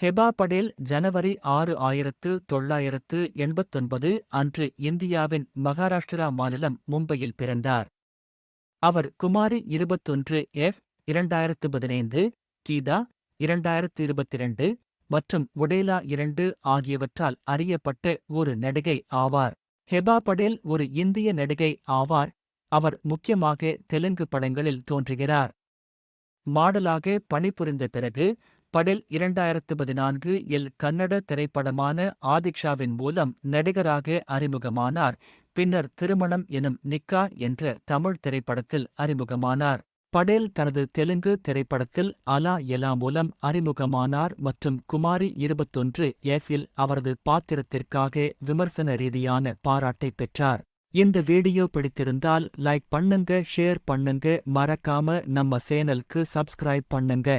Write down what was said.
HEPA Patel ஜனவரி ஆறு ஆயிரத்து தொள்ளாயிரத்து எண்பத்தொன்பது அன்று இந்தியாவின் மகாராஷ்டிரா மாநிலம் மும்பையில் பிறந்தார். அவர் குமாரி இருபத்தொன்று எஃப் இரண்டாயிரத்து பதினைந்து கீதா இரண்டாயிரத்து இருபத்திரண்டு மற்றும் உடேலா இரண்டு ஆகியவற்றால் அறியப்பட்ட ஒரு நடிகை ஆவார். ஹெபா படேல் ஒரு இந்திய நடிகை ஆவார். அவர் முக்கியமாக தெலுங்கு படங்களில் தோன்றுகிறார். மாடலாக பணிபுரிந்த பிறகு படேல் இரண்டாயிரத்து பதினான்கு இல் கன்னட திரைப்படமான ஆதிக்ஷாவின் மூலம் நடிகராக அறிமுகமானார். பின்னர் திருமணம் எனும் நிக்கா என்ற தமிழ் திரைப்படத்தில் அறிமுகமானார். படேல் தனது தெலுங்கு திரைப்படத்தில் அலா எலா மூலம் அறிமுகமானார் மற்றும் குமாரி இருபத்தொன்று எஃபில் அவரது பாத்திரத்திற்காக விமர்சன ரீதியான பாராட்டை பெற்றார். இந்த வீடியோ பிடித்திருந்தால் லைக் பண்ணுங்க ஷேர் பண்ணுங்க மறக்காம நம்ம சேனலுக்கு சப்ஸ்கிரைப் பண்ணுங்க.